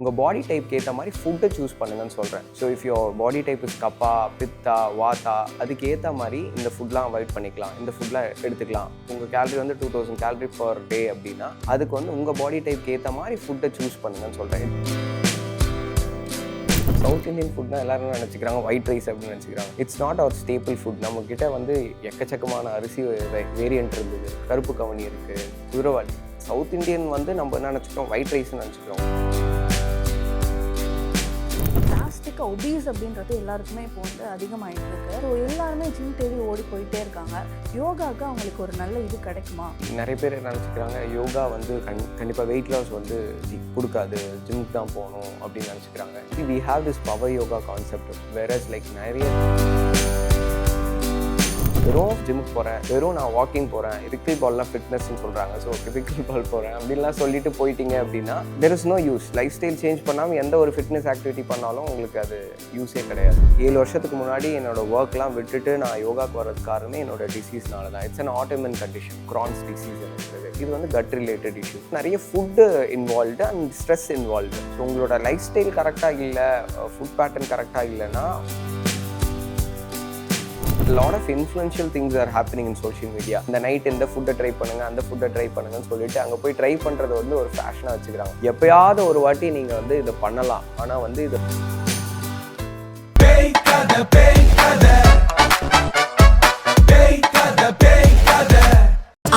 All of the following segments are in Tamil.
உங்கள் பாடி டைப்க்கு ஏற்ற மாதிரி ஃபுட்டை சூஸ் பண்ணுங்கன்னு சொல்கிறேன் so if your body type is kapha pitta vata அதுக்கு ஏற்ற மாதிரி இந்த ஃபுட்லாம் அவாய்ட் பண்ணிக்கலாம். இந்த ஃபுட்லாம் எடுத்துக்கலாம். உங்கள் கேலரி வந்து two thousand calorie per day அப்படின்னா அதுக்கு வந்து உங்கள் பாடி டைப்க்கு ஏற்ற மாதிரி ஃபுட்டை சூஸ் பண்ணுங்கன்னு சொல்கிறேன் சவுத் இந்தியன் ஃபுட்னா எல்லாரும் நினச்சிக்கிறாங்க? ஒயிட் ரைஸ் அப்படின்னு நினச்சிக்கிறாங்க. It's not our staple food நம்ம வந்து எக்கச்சக்கமான அரிசி வேரியன்ட் இருந்தது. கருப்பு கவனி இருக்குது குதிரவாளி சவுத் இந்தியன் வந்து நம்ம என்ன நினச்சிக்கிறோம்? ஒயிட் ரைஸ்னு நினச்சிக்கிறோம். இருக்க. ஒபீஸ் அப்படின்றது எல்லாருக்குமே இப்போ வந்து அதிகமாகிட்டு இருக்கு. ஸோ எல்லாருமே ஜிம் தேடி ஓடி போயிட்டே இருக்காங்க. யோகாவுக்கு அவங்களுக்கு ஒரு நல்ல இது கிடைக்குமா? நிறைய பேர் நினச்சிக்கிறாங்க யோகா வந்து கண் கண்டிப்பாக வெயிட் லாஸ் வந்து ஜி- கொடுக்காது ஜிம்க்கு தான் போகணும் அப்படின்னு நினச்சிக்கிறாங்க. We have this power yoga concept whereas like நிறைய வெறும் ஜிம்முக்கு போகிறேன் வெறும் நான் வாக்கிங் போகிறேன் ரிக்கிள் பால்லாம் ஃபிட்னஸ்னு சொல்கிறாங்க ஸோ ரிக்கிள் பால் போகிறேன் அப்படின்லாம் சொல்லிட்டு போயிட்டீங்க அப்படின்னா there is no use lifestyle change பண்ணாமல் எந்த ஒரு ஃபிட்னஸ் ஆக்டிவிட்டி பண்ணாலும் உங்களுக்கு அது யூஸே கிடையாது. ஏழு வருஷத்துக்கு முன்னாடி என்னோட ஒர்க்லாம் விட்டுட்டு நான் யோகாக்கு வர்றது காரணமே என்னோட டிசீஸ்னால தான் it's an autoimmune condition Crohn's disease இது வந்து கட் ரிலேட்டட் இஷ்யூ நிறைய food involved and stress involved so உங்களோட லைஃப் ஸ்டைல் கரெக்டாக இல்லை ஃபுட் பேட்டர்ன் கரெக்டாக இல்லைன்னா lot of influential things are happening in social media இந்த நைட் இந்த ஃபுட்டை ட்ரை பண்ணுங்க அந்த ஃபுட்டை ட்ரை பண்ணுங்கன்னு சொல்லிட்டு அங்கே போய் ட்ரை பண்ணுறது வந்து ஒரு ஃபேஷனாக வச்சுக்கிறாங்க. எப்பயாவது ஒரு வாட்டி நீங்கள் வந்து இதை பண்ணலாம். ஆனால் வந்து இது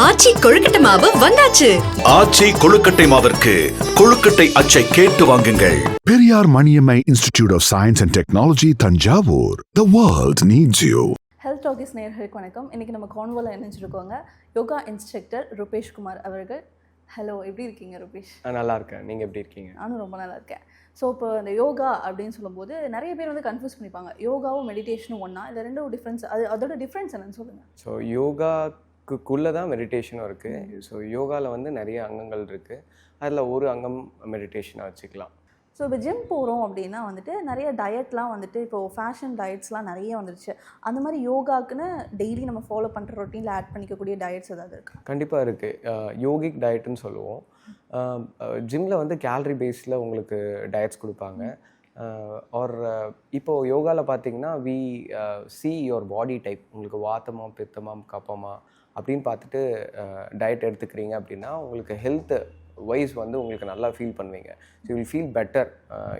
ஆச்சி கொழுக்கட்டை மாவு வந்தாச்சு. ஆச்சி கொழுக்கட்டை மாவிற்கு கொழுக்கட்டை அச்சை கேட்டு வாங்குங்கள். Periyar Maniammai Institute of Science and Technology, Tanjavur. The world needs you. Health talkies நேர்களுக்கு வணக்கம். இன்றைக்கி நம்ம கான்வோவில் இணைஞ்சிருக்கோங்க யோகா இன்ஸ்ட்ரக்டர் ரூபேஷ் குமார் அவர்கள். ஹலோ எப்படி இருக்கீங்க ரூபேஷ்? நல்லா இருக்கேன். நீங்கள் எப்படி இருக்கீங்க? நானும் ரொம்ப நல்லா இருக்கேன். ஸோ இப்போ இந்த யோகா அப்படின்னு சொல்லும்போது நிறைய பேர் வந்து கன்ஃபியூஸ் பண்ணிப்பாங்க. யோகாவும் மெடிடேஷனும் ஒன்றா இல்லை ரெண்டும் டிஃப்ரென்ஸ் அது அதோட டிஃப்ரென்ஸ் என்னன்னு சொல்லுங்கள் ஸோ யோகாக்குள்ளே தான் மெடிடேஷனும் இருக்குது ஸோ யோகாவில் வந்து நிறைய அங்கங்கள் இருக்குது அதில் ஒரு அங்கம் மெடிடேஷனாக வச்சுக்கலாம். ஸோ இப்போ ஜிம் போகிறோம் அப்படின்னா வந்துட்டு நிறைய டயட்லாம் வந்துட்டு இப்போது ஃபேஷன் டயட்ஸ்லாம் நிறைய வந்துருச்சு. அந்த மாதிரி யோகாக்குன்னு டெய்லி நம்ம ஃபாலோ பண்ணுற ரொட்டீனில் ஆட் பண்ணிக்கக்கூடிய டயட்ஸ் ஏதாவது இருக்கா? கண்டிப்பாக இருக்குது யோகிக் டயட்டுன்னு சொல்லுவோம். ஜிம்மில் வந்து கேலரி பேஸில் உங்களுக்கு டயட்ஸ் கொடுப்பாங்க. ஆர் இப்போது யோகாவில் பார்த்தீங்கன்னா we see your body type உங்களுக்கு வாத்தமாக பித்தமாக கப்பமா அப்படின்னு பார்த்துட்டு டயட் எடுத்துக்கிறீங்க அப்படின்னா உங்களுக்கு ஹெல்த்து வைஸ் வந்து உங்களுக்கு நல்லா ஃபீல் பண்ணுவீங்க. ஸோ வில் ஃபீல் பெட்டர்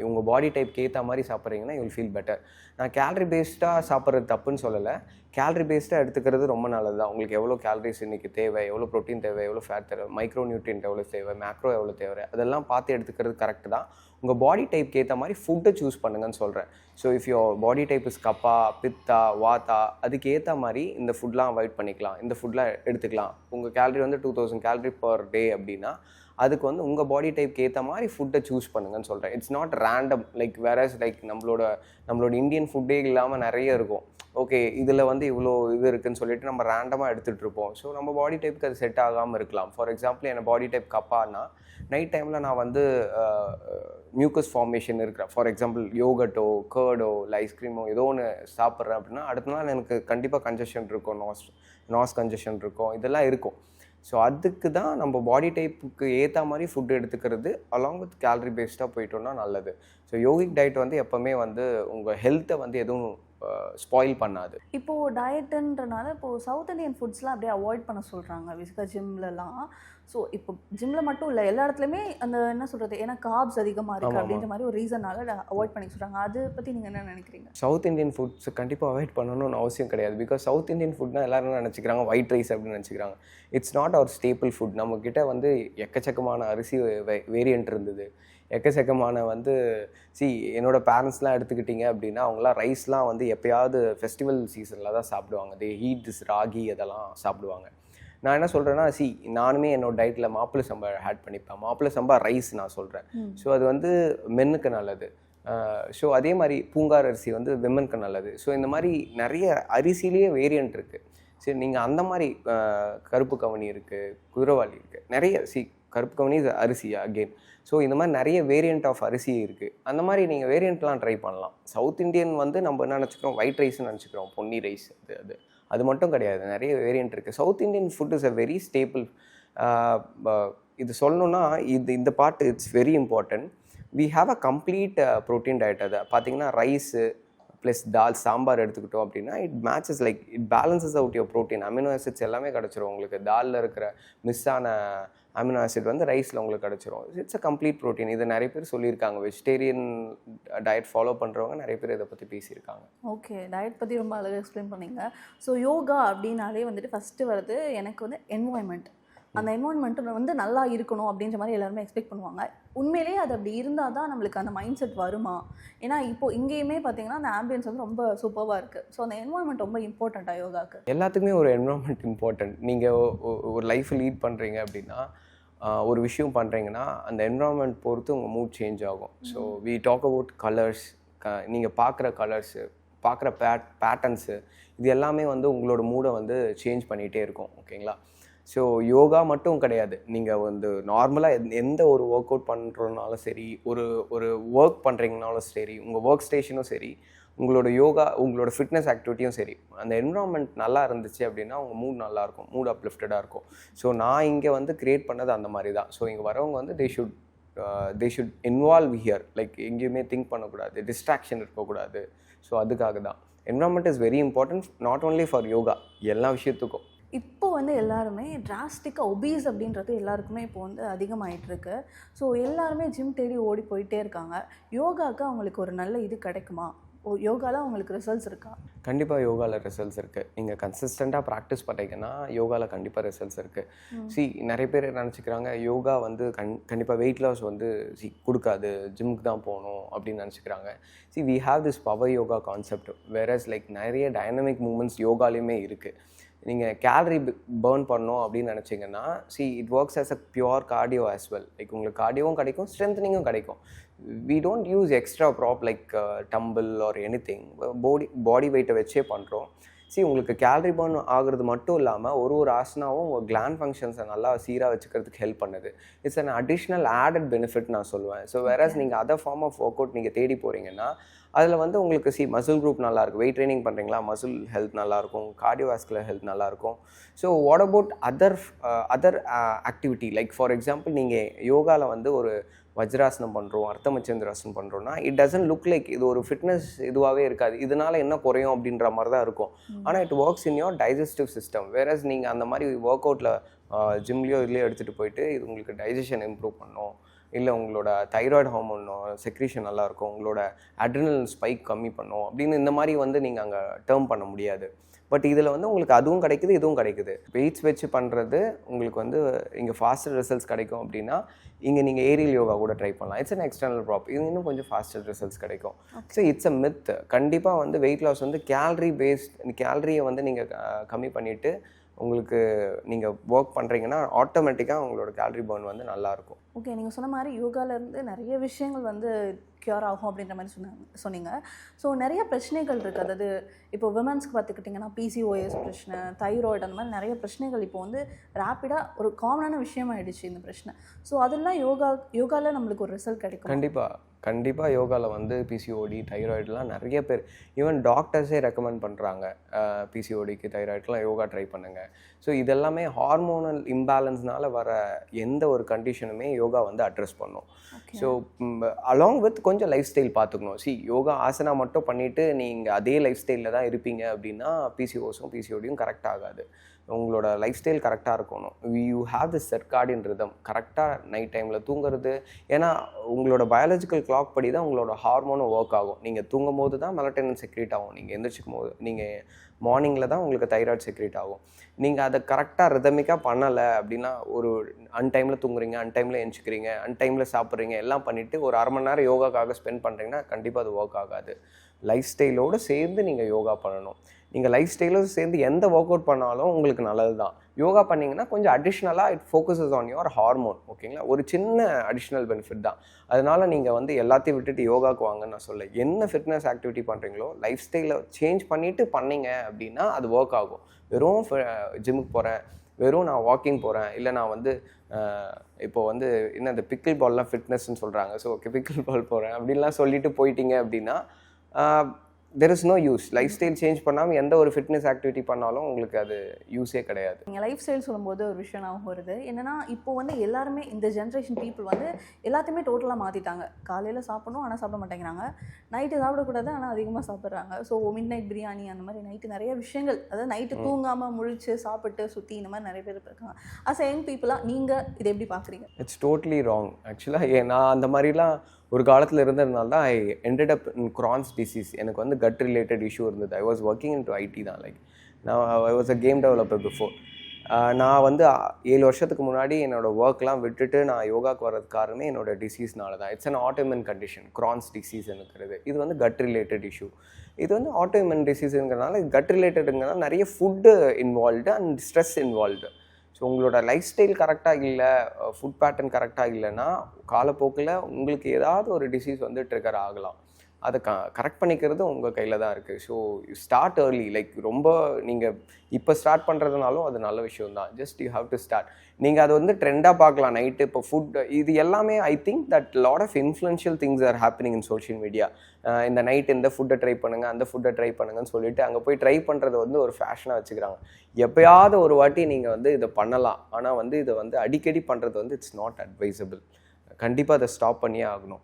உங்கள் பாடி டைப்க்கு ஏற்ற மாதிரி சாப்பிட்றீங்கன்னா யூ வில் ஃபீல் பெட்டர் நான் கேலரி பேஸ்டாக சாப்பிட்றது தப்புன்னு சொல்லலை. கேலரி பேஸ்டாக எடுத்துக்கிறது ரொம்ப நல்லது தான் உங்களுக்கு எவ்வளோ கேலரிஸ் இன்றைக்கி தேவை எவ்வளோ ப்ரோட்டீன் தேவை எவ்வளோ ஃபேட் தேவை மைக்ரோ நியூட்ரியன்ட் எவ்வளோ தேவை மேக்ரோ எவ்வளோ தேவை அதெல்லாம் பார்த்து எடுத்துக்கிறது கரெக்ட் தான். உங்கள் பாடி டைப்க்கு ஏற்ற மாதிரி ஃபுட்டை சூஸ் பண்ணுங்கன்னு சொல்கிறேன் so if your body type is kapha pitta vata அதுக்கு ஏற்ற மாதிரி இந்த ஃபுட்லாம் அவாய்ட் பண்ணிக்கலாம். இந்த ஃபுட்லாம் எடுத்துக்கலாம். உங்கள் கேலரி வந்து two thousand calorie per day அப்படின்னா அதுக்கு வந்து உங்கள் பாடி டைப்க்கு ஏற்ற மாதிரி ஃபுட்டை சூஸ் பண்ணுங்கன்னு சொல்கிறேன் it's not random like whereas like நம்மளோட நம்மளோட இந்தியன் ஃபுட்டே இல்லாமல் நிறைய இருக்கும். ஓகே இதில் வந்து இவ்வளோ இது இருக்குதுன்னு சொல்லிட்டு நம்ம ரேண்டமாக எடுத்துகிட்டு இருப்போம். ஸோ நம்ம பாடி டைப்புக்கு அது செட் ஆகாமல் இருக்கலாம். ஃபார் எக்ஸாம்பிள் என் பாடி டைப் கப்பானா நைட் டைமில் நான் வந்து மியூக்கஸ் ஃபார்மேஷன் இருக்கிற ஃபார் எக்ஸாம்பிள் யோகட்டோ கேர்டோ இல்லை ஐஸ்கிரீமோ ஏதோ ஒன்று சாப்பிட்றேன் அப்படின்னா அடுத்த நாள் எனக்கு கண்டிப்பாக கன்ஜஷன் இருக்கும் நாஸ் நாஸ் கன்ஜஷன் இருக்கும் இதெல்லாம் இருக்கும். ஸோ அதுக்கு தான் நம்ம பாடி டைப்புக்கு ஏற்ற மாதிரி ஃபுட் எடுத்துக்கிறது அலாங் வித் கேலரி பேஸ்டாக போயிட்டோம்னா நல்லது. ஸோ யோகிக் டயட் வந்து எப்போவுமே வந்து உங்கள் ஹெல்த்தை வந்து எதுவும் ஸ்பாயில் பண்ணாது. இப்போது டயட்டுன்றனால இப்போது சவுத் இந்தியன் ஃபுட்ஸ்லாம் அப்படியே அவாய்ட் பண்ண சொல்கிறாங்க பேசிக்காக ஜிம்லலாம் ஸோ இப்போ ஜிம்மில் மட்டும் இல்லை எல்லா இடத்துலையுமே அந்த என்ன சொல்கிறது ஏன்னா காப்ஸ் அதிகமாக இருக்குது அப்படின்ற மாதிரி ஒரு ரீசனால அவாய்ட் பண்ணி சொல்கிறாங்க அதை பற்றி நீங்கள் என்ன நினைக்கிறீங்க? சவுத் இந்தியன் ஃபுட்ஸ் கண்டிப்பாக அவாய்ட் பண்ணணும்னு அவசியம் கிடையாது. பிகாஸ் சவுத் இந்தியன் ஃபுட்னா எல்லாரும் நினச்சிக்கிறாங்க? ஒயிட் ரைஸ் அப்படின்னு நினச்சிக்கிறாங்க. It's not our staple food நம்மக்கிட்ட வந்து எக்கச்சக்கமான அரிசி வேரியன்ட் இருந்தது. எக்கச்சக்கமான வந்து சி என்னோட பேரண்ட்ஸ்லாம் எடுத்துக்கிட்டிங்க அப்படின்னா அவங்களாம் ரைஸ்லாம் வந்து எப்பயாவது ஃபெஸ்டிவல் சீசனில் தான் சாப்பிடுவாங்க. தே ஹீட் திஸ் ராகி அதெல்லாம் சாப்பிடுவாங்க. நான் என்ன சொல்கிறேன்னா சி நானுமே என்னோட டயட்டில் மாப்பிள்ளை சம்பா ஆட் பண்ணிப்பேன். மாப்பிள்ளை சம்பா ரைஸ் நான் சொல்கிறேன் ஸோ அது வந்து மென்னுக்கு நல்லது. ஸோ அதே மாதிரி பூங்கார் அரிசி வந்து விமனுக்கு நல்லது. ஸோ இந்த மாதிரி நிறைய அரிசிலேயே வேரியன்ட் இருக்குது சரி நீங்கள் அந்த மாதிரி கருப்பு கவனி இருக்குது குதிரவாளி இருக்குது நிறைய சி கருப்பு கவனி இது அரிசி அகெயின் ஸோ இந்த மாதிரி நிறைய வேரியண்ட் ஆஃப் அரிசி இருக்குது அந்த மாதிரி நீங்கள் வேரியண்ட்லாம் ட்ரை பண்ணலாம். சவுத் இந்தியன் வந்து நம்ம என்ன நினச்சிக்கிறோம்? ஒயிட் ரைஸ்னு நினச்சிக்கிறோம். பொன்னி ரைஸ் அது அது. அது மட்டும் கிடையாது. நிறைய வேரியண்ட் இருக்குது South Indian food is a very staple இது சொல்லணும்னா இது இந்த பாட்டு it's very important we have a complete protein diet அதை பார்த்தீங்கன்னா ரைஸு ப்ளஸ் தால் சாம்பார் எடுத்துக்கிட்டோம் அப்படின்னா it matches like it balances out your protein amino acids எல்லாமே கிடச்சிரும். உங்களுக்கு தாலில் இருக்கிற மிஸ் ஆன அமினோ ஆசிட் வந்து ரைஸில் உங்களுக்கு கிடச்சிரும். இட்ஸ் அ கம்ப்ளீட் ப்ரோட்டீன் இது நிறைய பேர் சொல்லியிருக்காங்க. வெஜிடேரியன் டயட் ஃபாலோ பண்ணுறவங்க நிறைய பேர் இதை பற்றி பேசியிருக்காங்க. ஓகே டயட் பற்றி ரொம்ப அழகாக எக்ஸ்பிளைன் பண்ணீங்க. ஸோ யோகா அப்படின்னாலே வந்துட்டு ஃபஸ்ட்டு வருது எனக்கு வந்து என்வாய்மெண்ட் அந்த என்வாய்மெண்ட் வந்து நல்லா இருக்கணும் அப்படின்ற மாதிரி எல்லாருமே எக்ஸ்பெக்ட் பண்ணுவாங்க. உண்மையிலேயே அது அப்படி இருந்தால் தான் நம்மளுக்கு அந்த மைண்ட் செட் வருமா? ஏன்னா இப்போ இங்கேயுமே பார்த்தீங்கன்னா அந்த ஆம்பியன்ஸ் வந்து ரொம்ப சூப்பராக இருக்குது ஸோ அந்த என்வாய்மெண்ட் ரொம்ப இம்பார்ட்டண்ட்டாக யோகாக்கு. எல்லாத்துக்குமே ஒரு என்வரான்மெண்ட் இம்பார்ட்டன்ட் நீங்கள் ஒரு லைஃப்பை லீட் பண்ணுறீங்க அப்படின்னா ஒரு விஷயம் பண்ணுறீங்கன்னா அந்த என்வரான்மெண்ட் பொறுத்து உங்கள் மூட் சேஞ்ச் ஆகும். So we talk about colours க நீங்கள் பார்க்குற கலர்ஸு பார்க்குற பேட் பேட்டர்ன்ஸு இது எல்லாமே வந்து உங்களோட மூடை வந்து சேஞ்ச் பண்ணிகிட்டே இருக்கும். ஓகேங்களா? ஸோ யோகா மட்டும் கிடையாது. நீங்கள் வந்து நார்மலாக எந்த ஒரு ஒர்க் அவுட் பண்ணுறதுனாலும் சரி ஒரு ஒரு ஒர்க் பண்ணுறீங்கனாலும் சரி உங்கள் ஒர்க் ஸ்டேஷனும் சரி உங்களோட யோகா உங்களோட ஃபிட்னஸ் ஆக்டிவிட்டியும் சரி அந்த என்விரான்மெண்ட் நல்லா இருந்துச்சு அப்படின்னா உங்கள் மூட் நல்லாயிருக்கும் மூட் அப்லிஃப்டடாக இருக்கும். ஸோ நான் இங்கே வந்து க்ரியேட் பண்ணது அந்த மாதிரி தான். ஸோ இங்கே வரவங்க வந்து they should they should involve here like எங்கேயுமே திங்க் பண்ணக்கூடாது டிஸ்ட்ராக்ஷன் இருக்கக்கூடாது. ஸோ அதுக்காக தான். Environment is very important not only for yoga எல்லா விஷயத்துக்கும். இப்போ வந்து எல்லாருமே டிராஸ்டிக்காக ஒபீஸ் அப்படின்றது எல்லாருக்குமே இப்போ வந்து அதிகமாயிட்டு இருக்கு ஸோ எல்லாருமே ஜிம் தேடி ஓடி போயிட்டே இருக்காங்க. யோகாவுக்கு அவங்களுக்கு ஒரு நல்ல இது கிடைக்குமா? ஓ யோகாவில் அவங்களுக்கு ரிசல்ட்ஸ் இருக்கா? கண்டிப்பாக யோகாவில் ரிசல்ட்ஸ் இருக்குது நீங்கள் கன்சிஸ்டண்ட்டாக ப்ராக்டிஸ் பண்ணீங்கன்னா யோகாவில் கண்டிப்பாக ரிசல்ட்ஸ் இருக்குது சி நிறைய பேர் நினச்சிக்கிறாங்க யோகா வந்து கண் கண்டிப்பாக வெயிட் லாஸ் வந்து சி கொடுக்காது. ஜிம்முக்கு தான் போகணும் அப்படின்னு நினச்சிக்கிறாங்க. See we have this power yoga concept whereas like நிறைய டைனமிக் மூமெண்ட்ஸ் யோகாலையுமே இருக்குது நீங்கள் கேலரி பேர்ன் பண்ணோம் அப்படின்னு நினச்சிங்கன்னா see it works as a pure cardio as well. Like உங்களுக்கு கார்டியோவும் கிடைக்கும் ஸ்ட்ரென்த்னிங்கும் கிடைக்கும். We don't use extra prop like dumbbell or anything body body வெயிட்டை வச்சே பண்ணுறோம் சி உங்களுக்கு கேலரி பர்ன் ஆகுறது மட்டும் இல்லாமல் ஒரு ஒரு ஆசனாவும் உங்கள் கிளாண்ட் ஃபங்க்ஷன்ஸை நல்லா சீராக வச்சுக்கிறதுக்கு ஹெல்ப் பண்ணுது. It's an additional added benefit நான் சொல்லுவேன். ஸோ வேறஸ் நீங்கள் other form of workout நீங்கள் தேடி போகிறீங்கன்னா அதில் வந்து உங்களுக்கு சி மசில் குரூப் நல்லா இருக்கும் வெயிட் ட்ரைனிங் பண்ணுறீங்களா மசில் ஹெல்த் நல்லாயிருக்கும் கார்டியோவாஸ்குலர் ஹெல்த் நல்லாயிருக்கும் so what about other other activity like for example நீங்கள் யோகாவில் வந்து ஒரு வஜ்ராசனம் பண்ணுறோம் அர்த்தமச்சந்திராசனம் பண்ணுறோம்னா இட் டசன்ட் லுக் லைக் இது ஒரு ஃபிட்னஸ் இதுவாகவே இருக்காது. இதனால என்ன குறையும் அப்படின்ற மாதிரி தான் இருக்கும். ஆனால் it works in your digestive system whereas நீங்கள் அந்த மாதிரி ஒர்க் அவுட்டில் ஜிம்லேயோ இதுலேயோ எடுத்துகிட்டு போயிட்டு இது உங்களுக்கு டைஜஷன் இம்ப்ரூவ் பண்ணும். இல்லை உங்களோட தைராய்டு ஹார்மோனும் செக்ரீஷன் நல்லாயிருக்கும் உங்களோட அட்ரினல் ஸ்பைக் கம்மி பண்ணும் அப்படின்னு இந்த மாதிரி வந்து நீங்கள் அங்கே டேர்ம் பண்ண முடியாது. பட் இதில் வந்து உங்களுக்கு அதுவும் கிடைக்குது இதுவும் கிடைக்குது. வெயிட்ஸ் வச்சு பண்ணுறது உங்களுக்கு வந்து இங்கே ஃபாஸ்டர் ரிசல்ட்ஸ் கிடைக்கும் அப்படின்னா இங்கே நீங்கள் ஏரியல் யோகா கூட ட்ரை பண்ணலாம். இட்ஸ் அன் எக்ஸ்டர்னல் ப்ராப் இது இன்னும் கொஞ்சம் ஃபாஸ்டர் ரிசல்ட்ஸ் கிடைக்கும். ஸோ இட்ஸ் அ மித் கண்டிப்பாக வந்து வெயிட் லாஸ் வந்து கேலரி பேஸ்ட் கேலரியை வந்து நீங்கள் கம்மி பண்ணிவிட்டு உங்களுக்கு நீங்கள் ஒர்க் பண்ணுறீங்கன்னா ஆட்டோமேட்டிக்காக உங்களோட கேலரி பர்ன் வந்து நல்லாயிருக்கும் ஓகே நீங்கள் சொன்ன மாதிரி யோகால இருந்து நிறைய விஷயங்கள் வந்து க்யூர் ஆகும் அப்படின்ற மாதிரி சொன்னாங்க சொன்னீங்க. ஸோ நிறைய பிரச்சனைகள் இருக்குது அதாவது இப்போ விமன்ஸ்க்கு பார்த்துக்கிட்டிங்கன்னா பிசிஓஎஸ் பிரச்சனை தைராய்டு அந்த மாதிரி நிறைய பிரச்சனைகள் இப்போ வந்து ரேப்பிடாக ஒரு காமனான விஷயமாயிடுச்சு இந்த பிரச்சனை. ஸோ அதெல்லாம் யோகா யோகாவில் நம்மளுக்கு ஒரு ரிசல்ட் கிடைக்கும்? கண்டிப்பாக கண்டிப்பாக யோகாவில் வந்து பிசிஓடி தைராய்டுலாம் நிறைய பேர் ஈவன் டாக்டர்ஸே ரெக்கமெண்ட் பண்ணுறாங்க பிசிஓடிக்கு தைராய்டுலாம் யோகா ட்ரை பண்ணுங்கள் ஸோ இதெல்லாமே ஹார்மோனல் இம்பேலன்ஸ்னால வர எந்த ஒரு கண்டிஷனுமே யோகா வந்து அட்ரஸ் பண்ணும். ஸோ அலாங் வித் கொஞ்சம் லைஃப் ஸ்டைல் பார்த்துக்கணும். சி யோகா ஆசனா மட்டும் பண்ணிவிட்டு நீங்கள் அதே லைஃப் ஸ்டைலில் தான் இருப்பீங்க அப்படின்னா பிசிஓஸும் பிசிஓடியும் கரெக்ட் ஆகாது. உங்களோட லைஃப் ஸ்டைல் கரெக்டாக இருக்கணும். You have the circadian rhythm கரெக்டாக நைட் டைமில் தூங்குறது. ஏன்னா உங்களோட பயாலஜிக்கல் கிளாக் படி தான் உங்களோட ஹார்மோனும் ஒர்க் ஆகும். நீங்கள் தூங்கும் போது தான் மெலட்டனின் செக்ரேட் ஆகும். நீங்கள் எந்திரிச்சிக்கும் போது நீங்கள் மார்னிங்கில் தான் உங்களுக்கு தைராய்டு செக்ரேட் ஆகும். நீங்கள் அதை கரெக்டாக ரிதமிக்காக பண்ணலை அப்படின்னா ஒரு அன்டைமில் தூங்குறீங்க அன்டைமில் அன் அன்டைமில் சாப்பிட்றீங்க எல்லாம் பண்ணிவிட்டு ஒரு அரை மணி நேரம் யோகாக்காக ஸ்பெண்ட் பண்ணுறீங்கன்னா கண்டிப்பாக அது ஒர்க் ஆகாது. லைஃப் ஸ்டைலோடு சேர்ந்து நீங்கள் யோகா பண்ணணும். நீங்கள் லைஃப் ஸ்டைலும் சேர்ந்து எந்த ஒர்க் அவுட் பண்ணாலும் உங்களுக்கு நல்லது தான் யோகா பண்ணிங்கன்னா கொஞ்சம் அடிஷ்னலாக it focuses on your hormone ஓகேங்களா ஒரு சின்ன அடிஷ்னல் பெனிஃபிட் தான். அதனால் நீங்கள் வந்து எல்லாத்தையும் விட்டுட்டு யோகாக்கு வாங்கன்னு நான் சொல்ல என்ன ஃபிட்னஸ் ஆக்டிவிட்டி பண்ணுறீங்களோ லைஃப் ஸ்டைலை சேஞ்ச் பண்ணிவிட்டு பண்ணீங்க அப்படின்னா அது ஒர்க் ஆகும். வெறும் ஜிம்முக்கு போகிறேன் வெறும் நான் வாக்கிங் போகிறேன் இல்லை நான் வந்து இப்போ வந்து என்ன இந்த பிக்கிள் பால்லாம் ஃபிட்னஸ்ன்னு சொல்கிறாங்க ஸோ ஓகே பிக்கிள் பால் போகிறேன் அப்படின்லாம் சொல்லிட்டு போயிட்டீங்க அப்படின்னா there is no use lifestyle change பண்ணாமல் எந்த ஒரு ஃபிட்னஸ் ஆக்டிவிட்டி பண்ணாலும் உங்களுக்கு அது யூஸே கிடையாது. நீங்கள் லைஃப் ஸ்டைல் சொல்லும்போது ஒரு விஷயம் ஞாபகம் வருது. என்னன்னா இப்போ வந்து எல்லாருமே இந்த ஜென்ரேஷன் பீப்புள் வந்து எல்லாத்தையுமே டோட்டலாக மாற்றிட்டாங்க காலையில் சாப்பிடணும் ஆனால் சாப்பிட மாட்டேங்கிறாங்க. நைட்டு சாப்பிடக்கூடாது ஆனால் அதிகமாக சாப்பிட்றாங்க. ஸோ மிட் நைட் பிரியாணி அந்த மாதிரி நைட்டு நிறைய விஷயங்கள் அதாவது நைட்டு தூங்காமல் முழிச்சு சாப்பிட்டு சுற்றி இந்த மாதிரி நிறைய பேர் இருக்காங்க. அஸ் யங் பீப்புளாக நீங்கள் இதை எப்படி பார்க்குறீங்க இட்ஸ் டோட்லி ராங் ஆக்சுவலாக நான் அந்த மாதிரிலாம் ஒரு காலத்தில் இருந்ததுனால தான் I ended up in Crohn's disease எனக்கு வந்து கட் ரிலேட்டட் இஷ்யூ இருந்தது. I was working into IT தான் லைக் நான் I was a game developer before நான் வந்து ஏழு வருஷத்துக்கு முன்னாடி என்னோட ஒர்க்லாம் விட்டுட்டு நான் யோகாக்கு வர்றது காரணமே என்னோட டிசீஸ்னால தான். It's an autoimmune condition Crohn's disease இருக்கிறது இது வந்து கட் ரிலேட்டட் இஷ்யூ இது வந்து ஆட்டோமென் டிசீஸுங்கிறனால கட் ரிலேட்டடுங்கிறனால நிறைய food involved and stress involved so உங்களோட லைஃப் ஸ்டைல் கரெக்டாக இல்லை ஃபுட் பேட்டர்ன் கரெக்டாக இல்லைன்னா காலப்போக்கில் உங்களுக்கு ஏதாவது ஒரு டிசீஸ் வந்து ட்ரிகர் ஆகலாம் அதை க கரெக்ட் பண்ணிக்கிறது உங்கள் கையில் தான் இருக்குது ஸோ ஸ்டார்ட் ஏர்லி லைக் ரொம்ப நீங்கள் இப்போ ஸ்டார்ட் பண்ணுறதுனாலும் அது நல்ல விஷயம் தான். Just you have to start நீங்கள் அதை வந்து ட்ரெண்டாக பார்க்கலாம். நைட்டு இப்போ ஃபுட் இது எல்லாமே I think that lot of influential things are happening in social media இந்த நைட் இந்த ஃபுட்டை ட்ரை பண்ணுங்கள் அந்த ஃபுட்டை ட்ரை பண்ணுங்கன்னு சொல்லிட்டு அங்கே போய் ட்ரை பண்ணுறது வந்து ஒரு ஃபேஷனாக வச்சுக்கிறாங்க. எப்பயாவது ஒரு வாட்டி நீங்கள் வந்து இதை பண்ணலாம். ஆனால் வந்து இதை வந்து அடிக்கடி பண்ணுறது வந்து இட்ஸ் நாட் அட்வைசபிள் கண்டிப்பாக அதை ஸ்டாப் பண்ணியே ஆகணும்.